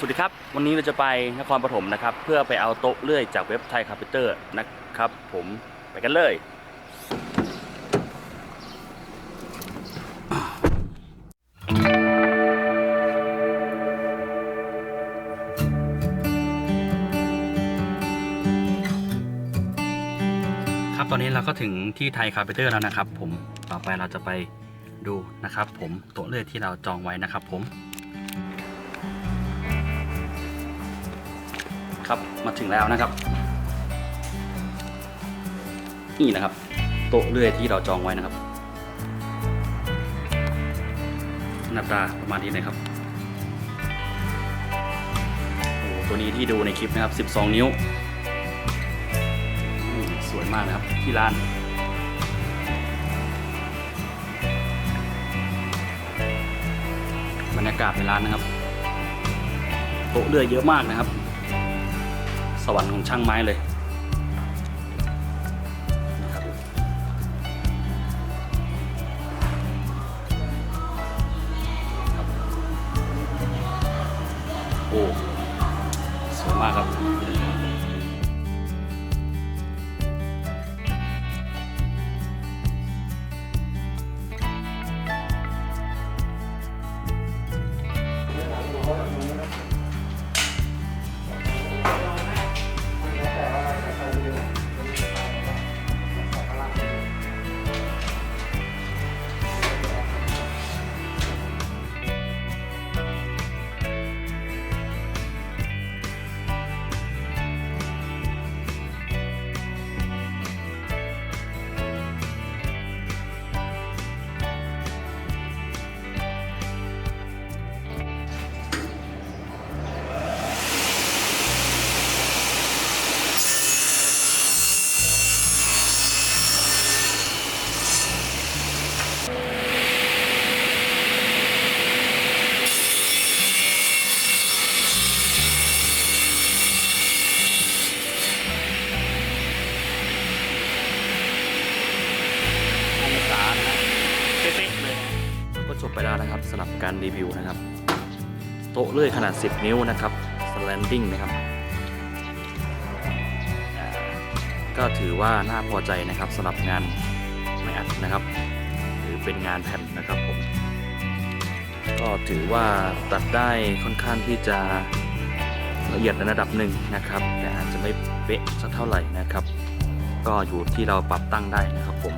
สวัสดีครับ วันนี้เราจะไปนครปฐมนะครับ เพื่อไปเอาโต๊ะเลื่อยจากเว็บไทยคาร์เพเตอร์นะครับ ผมไปกันเลย ครับตอนนี้เราก็ถึงที่ไทยคาร์เพเตอร์แล้วนะครับ ผมต่อไปเราจะไปดูนะครับ ผมโต๊ะเลื่อยที่เราจองไว้นะครับ ผม ครับมาถึงแล้วนะครับ นี่นะครับ โต๊ะเลื่อยที่เราจองไว้นะครับ หน้าตาประมาณนี้เลยครับโอ้ตัวนี้ที่ดูในคลิปนะครับ 12 นิ้ว สวยมากนะครับที่ร้านบรรยากาศในร้านนะครับ โต๊ะเลื่อยเยอะมากนะครับ สวรรค์ของช่างไม้เลยนะครับโอ้ จบไปแล้วนะครับสำหรับการรีวิวนะครับ โต๊ะเลื่อยขนาด 10 นิ้วนะครับ slanding นะครับ ก็ถือว่าน่าพอใจนะครับสำหรับงานไม่อัดนะครับ หรือเป็นงานแผ่นนะครับผมก็ถือว่าตัดได้ค่อนข้างที่จะละเอียดในระดับหนึ่งนะครับ แต่อาจจะไม่เป๊ะสักเท่าไหร่นะครับ ก็อยู่ที่เราปรับตั้งได้นะครับผม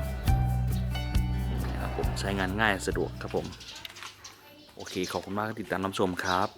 ใช้งานง่ายสะดวกครับผม โอเค ขอบคุณมากที่ติดตามรับชมครับ